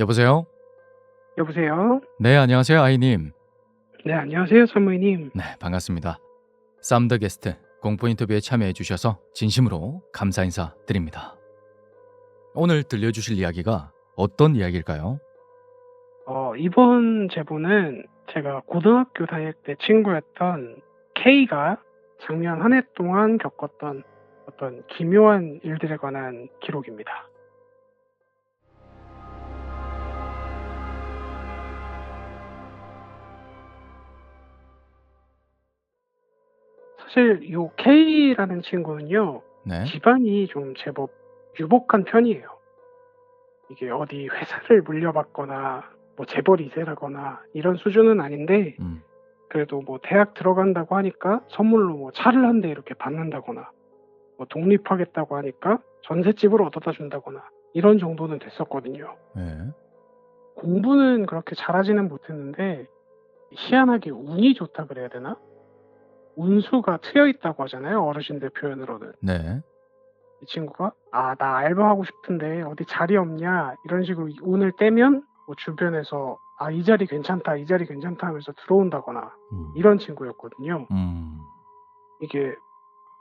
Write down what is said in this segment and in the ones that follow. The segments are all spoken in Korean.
여보세요? 여보세요? 네, 안녕하세요, 아이님. 네, 안녕하세요, 산모님. 네, 반갑습니다. 쌈더 게스트 공포 인터뷰에 참여해 주셔서 진심으로 감사 인사 드립니다. 오늘 들려주실 이야기가 어떤 이야기일까요? 어, 이번 제보는 제가 고등학교 다닐 때 친구였던 K가 작년 한 해 동안 겪었던 어떤 기묘한 일들에 관한 기록입니다. 사실 요 K라는 친구는요, 네. 집안이 좀 제법 유복한 편이에요. 이게 어디 회사를 물려받거나 뭐 재벌 2세라거나 이런 수준은 아닌데 음, 그래도 뭐 대학 들어간다고 하니까 선물로 뭐 차를 한 대 이렇게 받는다거나 뭐 독립하겠다고 하니까 전셋집을 얻어다 준다거나 이런 정도는 됐었거든요. 네. 공부는 그렇게 잘하지는 못했는데 희한하게 운이 좋다 그래야 되나? 운수가 트여 있다고 하잖아요. 어르신들 표현으로는. 네. 이 친구가 아 나 알바 하고 싶은데 어디 자리 없냐 이런 식으로 이 운을 떼면 뭐 주변에서 아 이 자리 괜찮다 이 자리 괜찮다 하면서 들어온다거나 음, 이런 친구였거든요. 음, 이게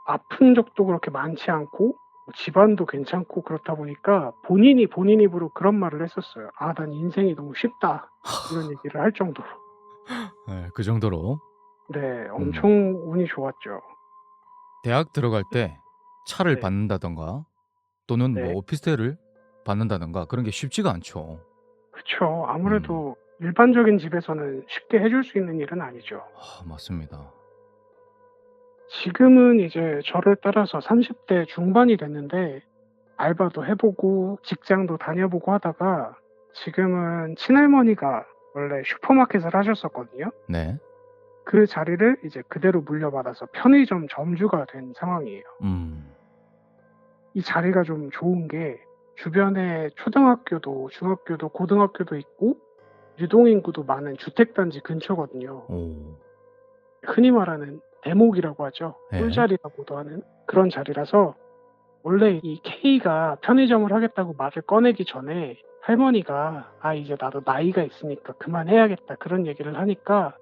아픈 적도 그렇게 많지 않고 뭐 집안도 괜찮고 그렇다 보니까 본인이 본인 입으로 그런 말을 했었어요. 아 난 인생이 너무 쉽다 이런 얘기를 할 정도로. 네, 그 정도로 네, 엄청 운이 좋았죠. 대학 들어갈 때 차를 네. 받는다던가 또는 네. 뭐 오피스텔을 받는다던가 그런 게 쉽지가 않죠. 그쵸. 아무래도 일반적인 집에서는 쉽게 해줄 수 있는 일은 아니죠. 아, 맞습니다. 지금은 이제 저를 따라서 30대 중반이 됐는데 알바도 해보고 직장도 다녀보고 하다가 지금은 친할머니가 원래 슈퍼마켓을 하셨었거든요. 네. 그 자리를 이제 그대로 물려받아서 편의점 점주가 된 상황이에요. 음, 이 자리가 좀 좋은 게 주변에 초등학교도 중학교도 고등학교도 있고 유동인구도 많은 주택단지 근처거든요. 오, 흔히 말하는 대목이라고 하죠. 네. 꿀자리라고도 하는 그런 자리라서 원래 이 K가 편의점을 하겠다고 말을 꺼내기 전에 할머니가 아 이제 나도 나이가 있으니까 그만해야겠다 그런 얘기를 하니까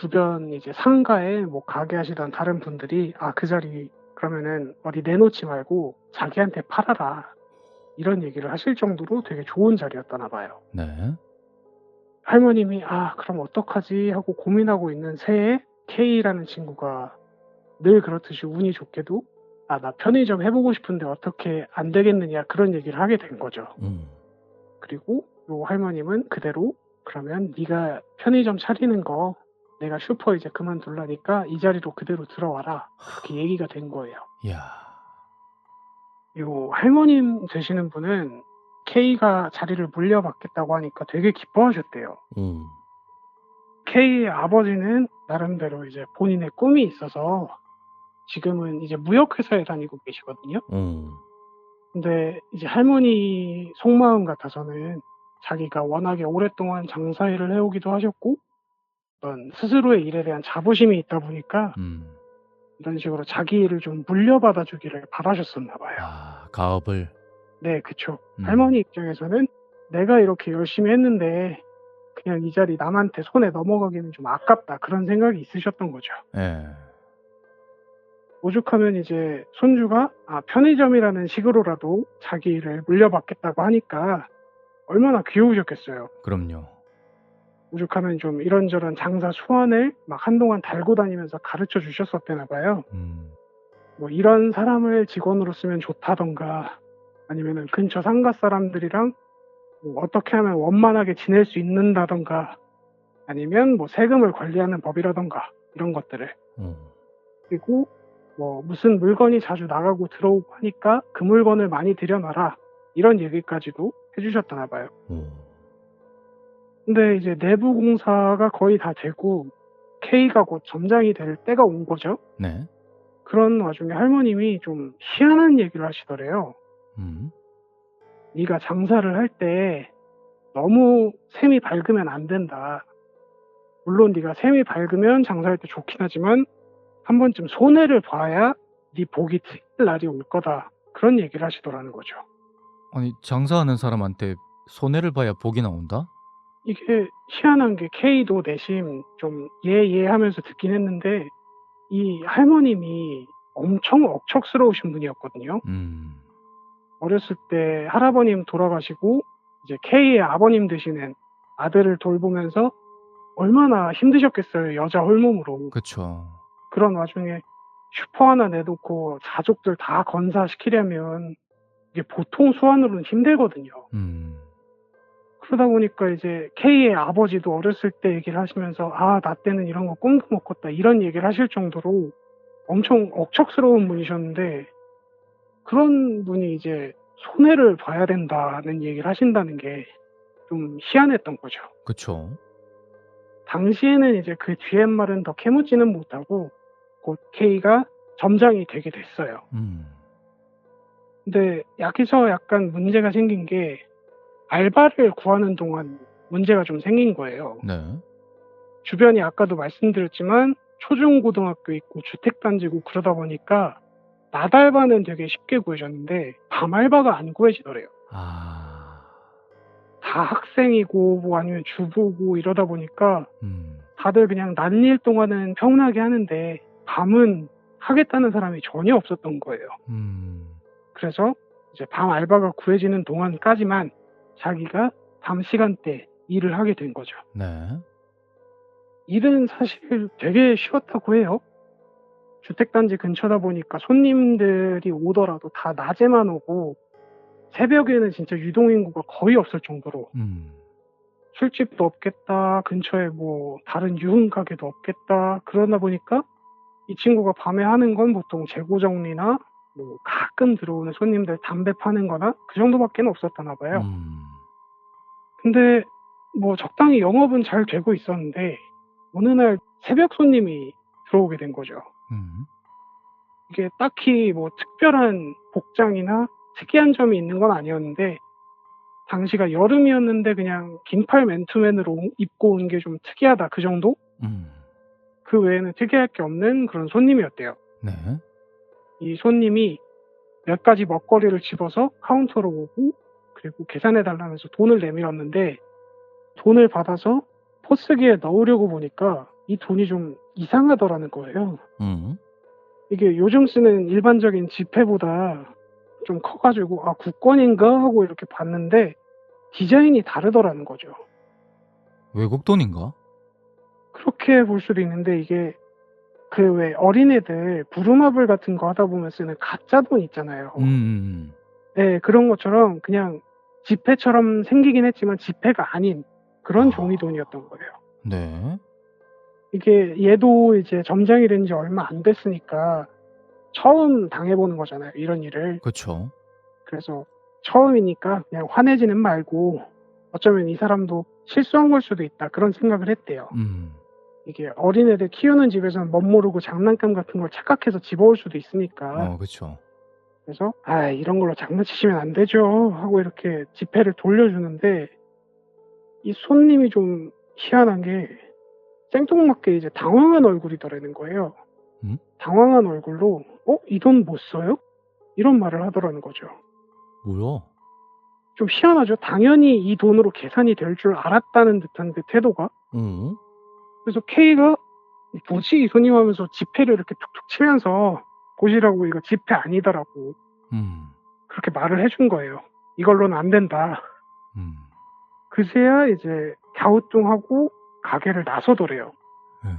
주변 이제 상가에 뭐 가게 하시던 다른 분들이 아 그 자리 그러면은 어디 내놓지 말고 자기한테 팔아라 이런 얘기를 하실 정도로 되게 좋은 자리였다나 봐요. 네. 할머님이 아 그럼 어떡하지 하고 고민하고 있는 새에 K라는 친구가 늘 그렇듯이 운이 좋게도 아 나 편의점 해보고 싶은데 어떻게 안 되겠느냐 그런 얘기를 하게 된 거죠. 음, 그리고 요 할머님은 그대로 그러면 네가 편의점 차리는 거 내가 슈퍼 이제 그만둘라니까 이 자리로 그대로 들어와라 그렇게 얘기가 된 거예요. 이야, 요 할머님 되시는 분은 K가 자리를 물려받겠다고 하니까 되게 기뻐하셨대요. 음, K의 아버지는 나름대로 이제 본인의 꿈이 있어서 지금은 이제 무역회사에 다니고 계시거든요. 음, 근데 이제 할머니 속마음 같아서는 자기가 워낙에 오랫동안 장사일을 해오기도 하셨고 어떤 스스로의 일에 대한 자부심이 있다 보니까 음. 이런 식으로 자기 일을 좀 물려받아 주기를 바라셨었나 봐요. 아, 가업을. 네, 그쵸. 음. 할머니 입장에서는 내가 이렇게 열심히 했는데 그냥 이 자리 남한테 손에 넘어가기는 좀 아깝다 그런 생각이 있으셨던 거죠. 예. 오죽하면 이제 손주가 아, 편의점이라는 식으로라도 자기 일을 물려받겠다고 하니까 얼마나 귀여우셨겠어요. 그럼요. 오죽하면 좀 이런저런 장사 수완을 막 한동안 달고 다니면서 가르쳐 주셨었대나 봐요. 음, 뭐 이런 사람을 직원으로 쓰면 좋다던가 아니면은 근처 상가 사람들이랑 뭐 어떻게 하면 원만하게 지낼 수 있는다던가 아니면 뭐 세금을 관리하는 법이라던가 이런 것들을 음, 그리고 뭐 무슨 물건이 자주 나가고 들어오고 하니까 그 물건을 많이 들여놔라 이런 얘기까지도 해주셨다나 봐요. 오. 근데 이제 내부 공사가 거의 다 되고 K가 곧 점장이 될 때가 온 거죠. 네. 그런 와중에 할머님이 좀 희한한 얘기를 하시더래요. 음, 네가 장사를 할 때 너무 샘이 밝으면 안 된다. 물론 네가 샘이 밝으면 장사할 때 좋긴 하지만 한 번쯤 손해를 봐야 네 복이 트일 날이 올 거다. 그런 얘기를 하시더라는 거죠. 아니 장사하는 사람한테 손해를 봐야 복이 나온다? 이게 희한한 게 K도 내심 좀 예, 예 하면서 듣긴 했는데 이 할머님이 엄청 억척스러우신 분이었거든요. 음. 어렸을 때 할아버님 돌아가시고 이제 K의 아버님 되시는 아들을 돌보면서 얼마나 힘드셨겠어요. 여자 홀몸으로. 그쵸. 그런 와중에 슈퍼 하나 내놓고 가족들 다 건사시키려면 이게 보통 수완으로는 힘들거든요. 음. 그러다 보니까 이제 K의 아버지도 어렸을 때 얘기를 하시면서 아, 나 때는 이런 거 꿈도 못 꿨다. 이런 얘기를 하실 정도로 엄청 억척스러운 분이셨는데 그런 분이 이제 손해를 봐야 된다는 얘기를 하신다는 게 좀 희한했던 거죠. 그쵸. 당시에는 이제 그 뒤에 말은 더 캐묻지는 못하고 곧 K가 점장이 되게 됐어요. 음. 근데 여기서 약간 문제가 생긴 게 알바를 구하는 동안 문제가 좀 생긴 거예요. 네. 주변이 아까도 말씀드렸지만 초중고등학교 있고 주택단지고 그러다 보니까 낮 알바는 되게 쉽게 구해졌는데 밤 알바가 안 구해지더래요. 아. 다 학생이고 뭐 아니면 주부고 이러다 보니까 음. 다들 그냥 낮일 동안은 평온하게 하는데 밤은 하겠다는 사람이 전혀 없었던 거예요. 음. 그래서 이제 밤 알바가 구해지는 동안까지만 자기가 밤 시간대 일을 하게 된 거죠. 네. 일은 사실 되게 쉬웠다고 해요. 주택단지 근처다 보니까 손님들이 오더라도 다 낮에만 오고 새벽에는 진짜 유동인구가 거의 없을 정도로 음. 술집도 없겠다, 근처에 뭐 다른 유흥 가게도 없겠다, 그러다 보니까 이 친구가 밤에 하는 건 보통 재고 정리나 뭐 가끔 들어오는 손님들 담배 파는 거나 그 정도밖에 없었다나 봐요. 음. 근데 뭐 적당히 영업은 잘 되고 있었는데 어느 날 새벽 손님이 들어오게 된 거죠. 음. 이게 딱히 뭐 특별한 복장이나 특이한 점이 있는 건 아니었는데 당시가 여름이었는데 그냥 긴팔 맨투맨으로 입고 온 게 좀 특이하다 그 정도? 음. 그 외에는 특이할 게 없는 그런 손님이었대요. 네. 이 손님이 몇 가지 먹거리를 집어서 카운터로 오고 그리고 계산해 달라면서 돈을 내밀었는데 돈을 받아서 포스기에 넣으려고 보니까 이 돈이 좀 이상하더라는 거예요. 음. 이게 요즘 쓰는 일반적인 지폐보다 좀 커가지고 아 국권인가 하고 이렇게 봤는데 디자인이 다르더라는 거죠. 외국 돈인가? 그렇게 볼 수도 있는데 이게 그 왜 어린애들 부루마블 같은 거 하다 보면 쓰는 가짜 돈 있잖아요. 음, 음. 네, 그런 것처럼 그냥 지폐처럼 생기긴 했지만 지폐가 아닌 그런 아. 종이 돈이었던 거예요. 네. 이게 얘도 이제 점장이 된 지 얼마 안 됐으니까 처음 당해보는 거잖아요. 이런 일을. 그쵸. 그래서 처음이니까 그냥 화내지는 말고 어쩌면 이 사람도 실수한 걸 수도 있다. 그런 생각을 했대요. 음. 이게 어린애들 키우는 집에서는 멋 모르고 장난감 같은 걸 착각해서 집어올 수도 있으니까. 어, 그쵸. 그래서 아 이런 걸로 장난치시면 안 되죠 하고 이렇게 지폐를 돌려주는데 이 손님이 좀 희한한 게 생뚱맞게 이제 당황한 얼굴이더라는 거예요. 음? 당황한 얼굴로 어? 이 돈 못 써요? 이런 말을 하더라는 거죠. 뭐야? 좀 희한하죠. 당연히 이 돈으로 계산이 될 줄 알았다는 듯한 그 태도가. 어? 그래서 K가 뭐지 이 손님 하면서 지폐를 이렇게 툭툭 치면서 보시라고 이거 지폐 아니더라고. 음. 그렇게 말을 해준 거예요. 이걸로는 안 된다. 음. 그제야 이제 갸우뚱하고 가게를 나서더래요. 예.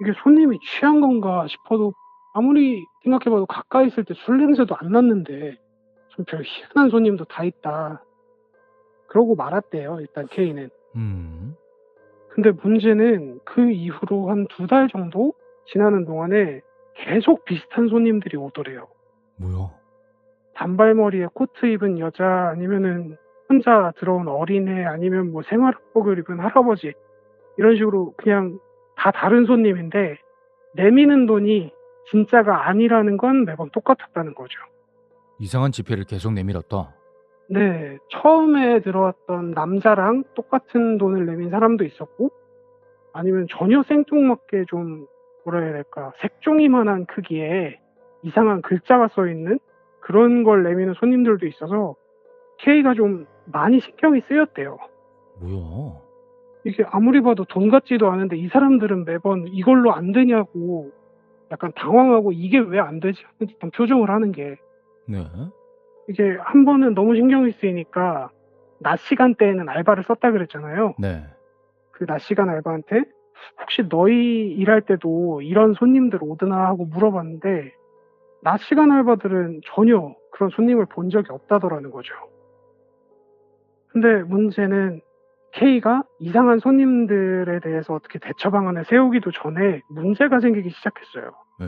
이게 손님이 취한 건가 싶어도 아무리 생각해봐도 가까이 있을 때 술 냄새도 안 났는데 좀 별 희한한 손님도 다 있다. 그러고 말았대요. 일단 K는. 음. 근데 문제는 그 이후로 한 두 달 정도 지나는 동안에 계속 비슷한 손님들이 오더래요. 뭐야? 단발머리에 코트 입은 여자 아니면은 혼자 들어온 어린애 아니면 뭐 생활복을 입은 할아버지 이런 식으로 그냥 다 다른 손님인데 내미는 돈이 진짜가 아니라는 건 매번 똑같았다는 거죠. 이상한 지폐를 계속 내밀었다. 네, 처음에 들어왔던 남자랑 똑같은 돈을 내민 사람도 있었고 아니면 전혀 생뚱맞게 좀 뭐라 해야 될까 색종이만한 크기에 이상한 글자가 써 있는 그런 걸 내미는 손님들도 있어서 K가 좀 많이 신경이 쓰였대요. 뭐야? 이게 아무리 봐도 돈 같지도 않은데 이 사람들은 매번 이걸로 안 되냐고 약간 당황하고 이게 왜 안 되지 하는 듯한 표정을 하는 게 네. 이게 한 번은 너무 신경이 쓰이니까 낮 시간대에는 알바를 썼다 그랬잖아요. 네. 그 낮 시간 알바한테 혹시 너희 일할 때도 이런 손님들 오드나 하고 물어봤는데 낮 시간 알바들은 전혀 그런 손님을 본 적이 없다더라는 거죠. 근데 문제는 K가 이상한 손님들에 대해서 어떻게 대처 방안을 세우기도 전에 문제가 생기기 시작했어요. 네.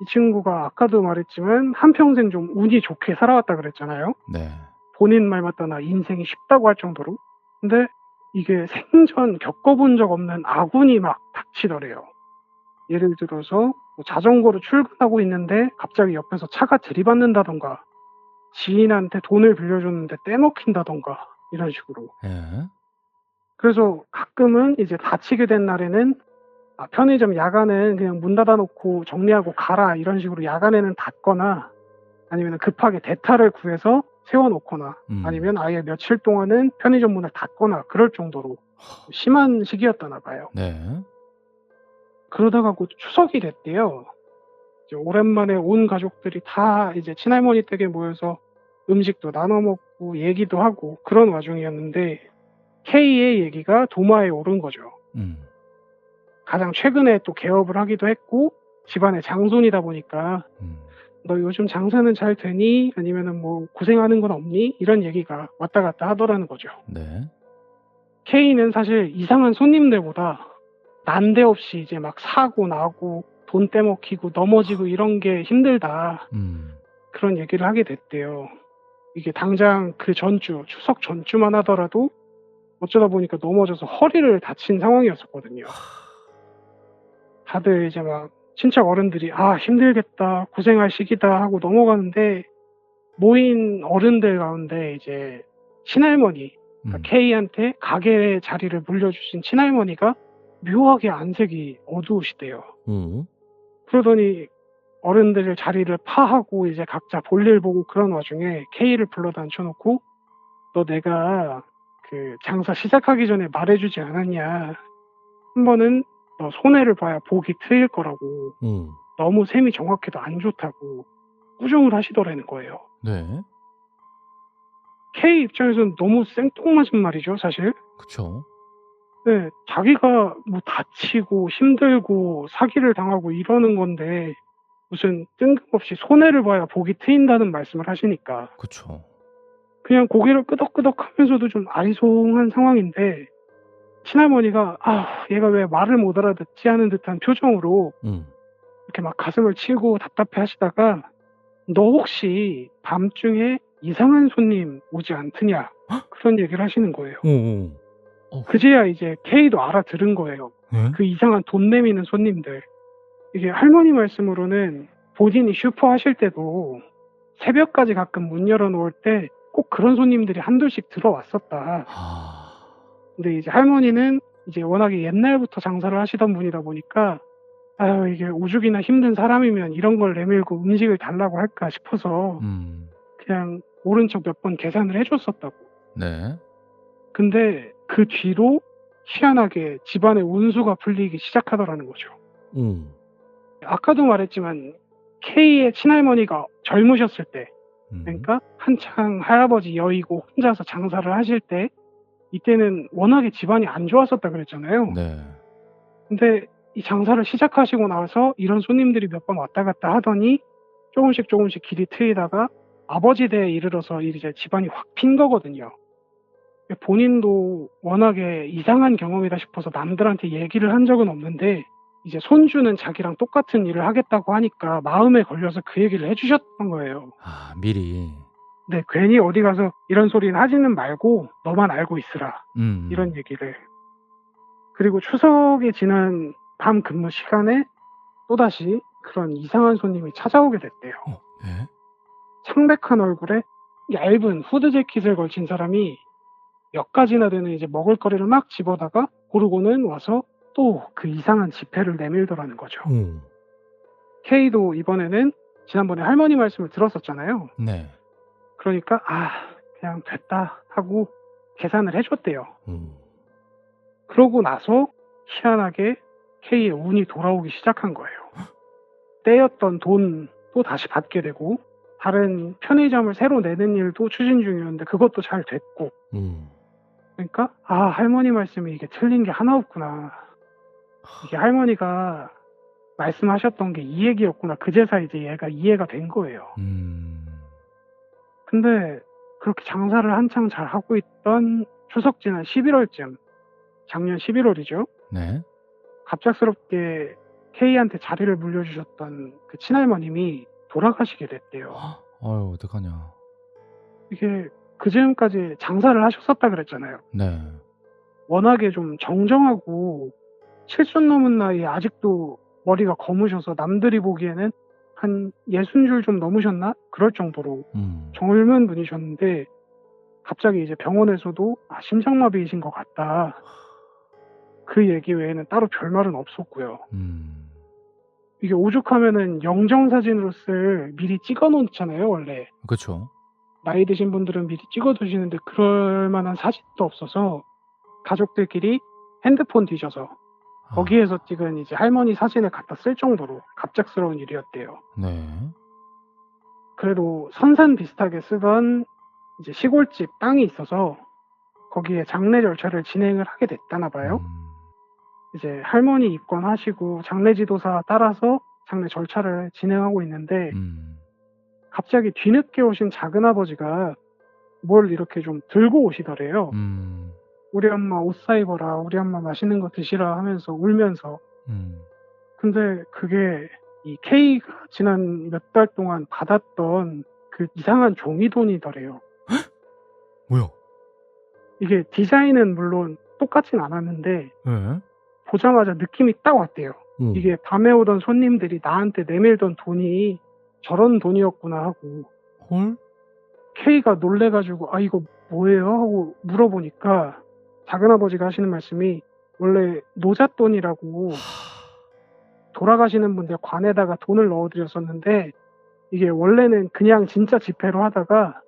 이 친구가 아까도 말했지만 한평생 좀 운이 좋게 살아왔다 그랬잖아요. 네. 본인 말 맞다나 인생이 쉽다고 할 정도로. 근데 이게 생전 겪어본 적 없는 아군이 막 닥치더래요. 예를 들어서 뭐 자전거로 출근하고 있는데 갑자기 옆에서 차가 들이받는다던가 지인한테 돈을 빌려줬는데 떼먹힌다던가 이런 식으로. 예. 그래서 가끔은 이제 다치게 된 날에는 아, 편의점 야간은 그냥 문 닫아놓고 정리하고 가라 이런 식으로 야간에는 닫거나 아니면 급하게 대타를 구해서 세워놓거나 음. 아니면 아예 며칠 동안은 편의점 문을 닫거나 그럴 정도로 심한 시기였다나 봐요. 네. 그러다가 곧 추석이 됐대요. 오랜만에 온 가족들이 다 이제 친할머니 댁에 모여서 음식도 나눠 먹고 얘기도 하고 그런 와중이었는데 K의 얘기가 도마에 오른 거죠. 음. 가장 최근에 또 개업을 하기도 했고 집안의 장손이다 보니까 음. 너 요즘 장사는 잘 되니? 아니면은 뭐 고생하는 건 없니? 이런 얘기가 왔다 갔다 하더라는 거죠. 네. K는 사실 이상한 손님들보다 난데없이 이제 막 사고 나고 돈 떼먹히고 넘어지고 이런 게 힘들다. 음. 그런 얘기를 하게 됐대요. 이게 당장 그 전주, 추석 전주만 하더라도 어쩌다 보니까 넘어져서 허리를 다친 상황이었었거든요. 다들 이제 막 친척 어른들이 아 힘들겠다 고생할 시기다 하고 넘어가는데 모인 어른들 가운데 이제 친할머니 음. 그러니까 K한테 가게 자리를 물려주신 친할머니가 묘하게 안색이 어두우시대요. 오. 그러더니 어른들 자리를 파하고 이제 각자 볼일 보고 그런 와중에 K를 불러다 앉혀놓고 너 내가 그 장사 시작하기 전에 말해주지 않았냐. 한 번은 너 손해를 봐야 복이 트일 거라고 오. 너무 셈이 정확해도 안 좋다고 꾸중을 하시더라는 거예요. 네. K 입장에서는 너무 생뚱맞은 말이죠, 사실. 그쵸. 네, 자기가 뭐 다치고 힘들고 사기를 당하고 이러는 건데 무슨 뜬금없이 손해를 봐야 복이 트인다는 말씀을 하시니까 그쵸. 그냥 고개를 끄덕끄덕 하면서도 좀 아리송한 상황인데 친할머니가 아 얘가 왜 말을 못 알아듣지 하는 듯한 표정으로 음. 이렇게 막 가슴을 치고 답답해 하시다가 너 혹시 밤중에 이상한 손님 오지 않더냐 그런 얘기를 하시는 거예요. 오. 오. 그제야 이제 K도 알아들은 거예요. 네. 그 이상한 돈 내미는 손님들. 이게 할머니 말씀으로는 본인이 슈퍼 하실 때도 새벽까지 가끔 문 열어놓을 때 꼭 그런 손님들이 한둘씩 들어왔었다. 아. 근데 이제 할머니는 이제 워낙에 옛날부터 장사를 하시던 분이다 보니까 아유 이게 오죽이나 힘든 사람이면 이런 걸 내밀고 음식을 달라고 할까 싶어서 음. 그냥 척몇번 계산을 해줬었다고. 네. 근데 그 뒤로 희한하게 집안의 운수가 풀리기 시작하더라는 거죠. 오. 아까도 말했지만 K의 친할머니가 젊으셨을 때, 음. 그러니까 한창 할아버지 여의고 혼자서 장사를 하실 때, 이때는 워낙에 집안이 안 좋았었다 그랬잖아요. 네. 근데 이 장사를 시작하시고 나서 이런 손님들이 몇 번 왔다 갔다 하더니 조금씩 조금씩 길이 트이다가 아버지 대에 이르러서 이제 집안이 확 핀 거거든요. 본인도 워낙에 이상한 경험이다 싶어서 남들한테 얘기를 한 적은 없는데 이제 손주는 자기랑 똑같은 일을 하겠다고 하니까 마음에 걸려서 그 얘기를 해주셨던 거예요. 아, 미리. 네, 괜히 어디 가서 이런 소리는 하지는 말고 너만 알고 있으라. 음. 이런 얘기를. 그리고 추석이 지난 밤 근무 시간에 또다시 그런 이상한 손님이 찾아오게 됐대요. 어, 네. 창백한 얼굴에 얇은 후드 재킷을 걸친 사람이 몇 가지나 되는 이제 먹을거리를 막 집어다가 고르고는 와서 또 그 이상한 지폐를 내밀더라는 거죠. 오. K도 이번에는 지난번에 할머니 말씀을 들었었잖아요. 네. 그러니까 아 그냥 됐다 하고 계산을 해줬대요. 음. 그러고 나서 희한하게 K의 운이 돌아오기 시작한 거예요. 떼였던 돈 또 다시 받게 되고 다른 편의점을 새로 내는 일도 추진 중이었는데 그것도 잘 됐고 음. 그러니까 아 할머니 말씀이 이게 틀린 게 하나 없구나. 이게 할머니가 말씀하셨던 게 이 얘기였구나. 그제서 이제 얘가 이해가 된 거예요. 음. 근데 그렇게 장사를 한창 잘 하고 있던 추석 지난 11월쯤 작년 11월이죠. 네. 갑작스럽게 K한테 자리를 물려주셨던 그 친할머님이 돌아가시게 됐대요. 아유, 어떡하냐. 이게 그즈음까지 장사를 하셨었다 그랬잖아요. 네. 워낙에 좀 정정하고 칠순 넘은 나이에 아직도 머리가 검으셔서 남들이 보기에는 한 예순 줄 좀 넘으셨나? 그럴 정도로 음. 젊은 분이셨는데 갑자기 이제 병원에서도 아, 심장마비이신 것 같다. 그 얘기 외에는 따로 별말은 없었고요. 음. 이게 오죽하면은 영정 사진으로 쓸 미리 찍어 놓잖아요, 원래. 그쵸. 나이 드신 분들은 미리 찍어 두시는데 그럴 만한 사진도 없어서 가족들끼리 핸드폰 뒤져서 아, 거기에서 찍은 이제 할머니 사진을 갖다 쓸 정도로 갑작스러운 일이었대요. 네. 그래도 선산 비슷하게 쓰던 이제 시골집 땅이 있어서 거기에 장례 절차를 진행을 하게 됐다나 봐요. 음. 이제 할머니 입건하시고 장례 지도사 따라서 장례 절차를 진행하고 있는데 음. 갑자기 뒤늦게 오신 작은 아버지가 뭘 이렇게 좀 들고 오시더래요. 음. 우리 엄마 옷 사입어라, 우리 엄마 맛있는 거 드시라 하면서 울면서. 음. 근데 그게 이 K가 지난 몇 달 동안 받았던 그 이상한 종이 돈이더래요. 뭐야? 이게 디자인은 물론 똑같진 않았는데 예? 보자마자 느낌이 딱 왔대요. 오. 이게 밤에 오던 손님들이 나한테 내밀던 돈이 저런 돈이었구나 하고 헐? K가 놀래가지고 아 이거 뭐예요 하고 물어보니까 작은아버지가 하시는 말씀이 원래 노잣돈이라고 돌아가시는 분들 관에다가 돈을 넣어드렸었는데 이게 원래는 그냥 진짜 지폐로 하다가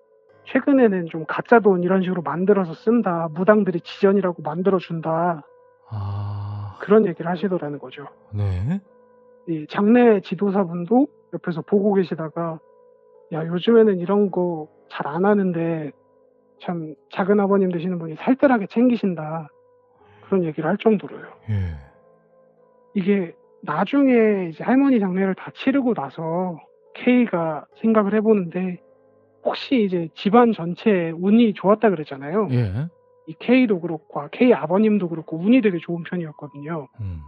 최근에는 좀 가짜 돈 이런 식으로 만들어서 쓴다 무당들이 지전이라고 만들어준다 아. 그런 얘기를 하시더라는 거죠. 네. 이 장례 지도사분도 옆에서 보고 계시다가 야 요즘에는 이런 거 잘 안 하는데 참 작은 아버님 되시는 분이 살뜰하게 챙기신다 그런 얘기를 할 정도로요. 예. 이게 나중에 이제 할머니 장례를 다 치르고 나서 K가 생각을 해보는데 혹시 이제 집안 전체에 운이 좋았다 그랬잖아요. 예. 이 K도 그렇고 아, K 아버님도 그렇고 운이 되게 좋은 편이었거든요. 음.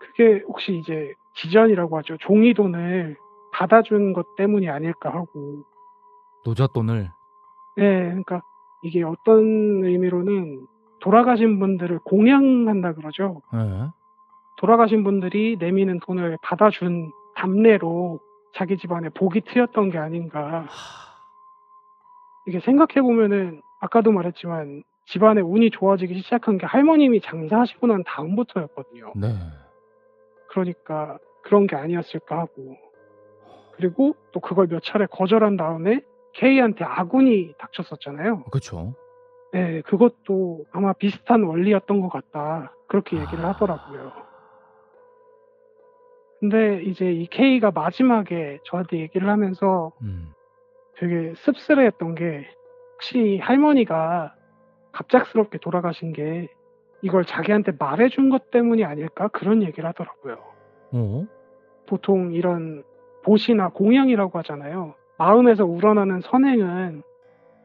그게 혹시 이제 지전이라고 하죠. 종이 돈을 받아준 것 때문이 아닐까 하고. 노잣돈을 네, 그러니까 이게 어떤 의미로는 돌아가신 분들을 공양한다 그러죠. 예. 돌아가신 분들이 내미는 돈을 받아준 답례로 자기 집안에 복이 트였던 게 아닌가. 이게 생각해 보면은 아까도 말했지만 집안에 운이 좋아지기 시작한 게 할머님이 장사하시고 난 다음부터였거든요. 네. 그러니까 그런 게 아니었을까 하고 그리고 또 그걸 몇 차례 거절한 다음에 K한테 아군이 닥쳤었잖아요. 그쵸. 네, 그것도 아마 비슷한 원리였던 것 같다. 그렇게 얘기를 아. 하더라고요. 근데 이제 이 K가 마지막에 저한테 얘기를 하면서 음. 되게 씁쓸해했던 게 혹시 할머니가 갑작스럽게 돌아가신 게 이걸 자기한테 말해준 것 때문이 아닐까 그런 얘기를 하더라고요. 어? 보통 이런 보시나 공양이라고 하잖아요. 마음에서 우러나는 선행은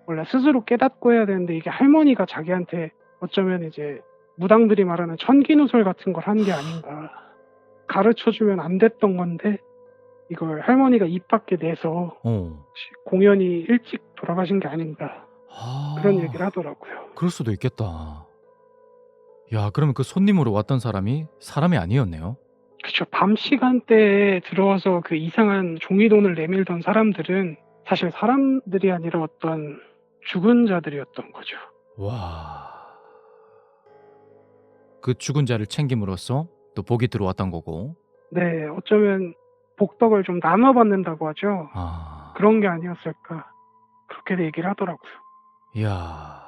원래 스스로 깨닫고 해야 되는데 이게 할머니가 자기한테 어쩌면 이제 무당들이 말하는 천기누설 같은 걸 한 게 아닌가. 가르쳐주면 안 됐던 건데 이걸 할머니가 입 밖에 내서 어. 공연이 일찍 돌아가신 게 아닌가 아. 그런 얘기를 하더라고요. 그럴 수도 있겠다. 야, 그러면 그 손님으로 왔던 사람이 사람이 아니었네요. 그쵸. 밤 시간대에 들어와서 그 이상한 종이돈을 내밀던 사람들은 사실 사람들이 아니라 어떤 죽은 자들이었던 거죠. 와. 그 죽은 자를 챙김으로써 또 복이 들어왔던 거고. 네, 어쩌면 복덕을 좀 나눠받는다고 하죠. 아. 그런 게 아니었을까. 그렇게 얘기를 하더라고요. 이야.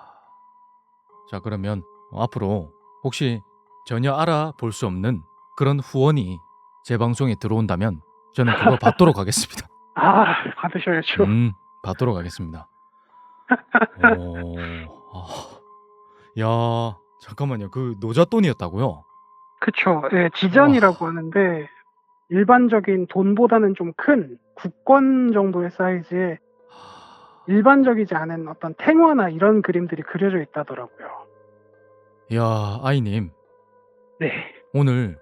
자, 그러면 앞으로 혹시 전혀 알아볼 수 없는 그런 후원이 제 방송에 들어온다면 저는 그거 받도록 하겠습니다. 아, 받으셔야죠. 음, 받도록 하겠습니다. 오, 아, 야, 잠깐만요. 그 노잣돈이었다고요? 그쵸. 예, 지전이라고 하는데, 일반적인 돈보다는 좀 큰 국권 정도의 사이즈의 일반적이지 않은 어떤 탱화나 이런 그림들이 그려져 있다더라고요. 야, 아이님, 네. 오늘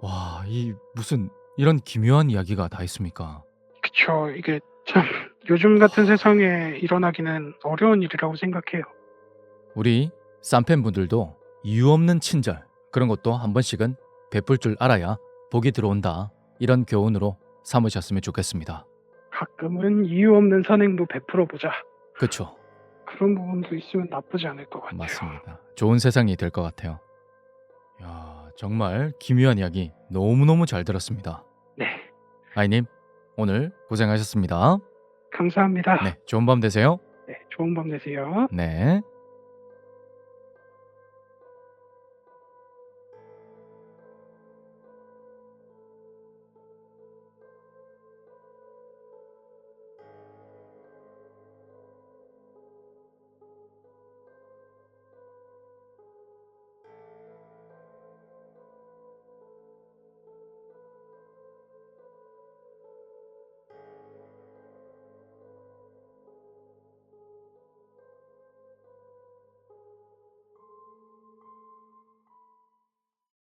와, 이 무슨 이런 기묘한 이야기가 다 있습니까? 그쵸. 이게 참, 요즘 같은 세상에 일어나기는 어려운 일이라고 생각해요. 우리 쌈팬분들도 이유 없는 친절 그런 것도 한 번씩은 베풀 줄 알아야 복이 들어온다. 이런 교훈으로 삼으셨으면 좋겠습니다. 가끔은 이유 없는 선행도 베풀어 보자. 그쵸? 그런 부분도 있으면 나쁘지 않을 것 같아요. 맞습니다. 좋은 세상이 될 것 같아요. 야, 정말 기묘한 이야기 너무너무 잘 들었습니다. 네. 아이님, 오늘 고생하셨습니다. 감사합니다. 네, 좋은 밤 되세요. 네, 좋은 밤 되세요. 네.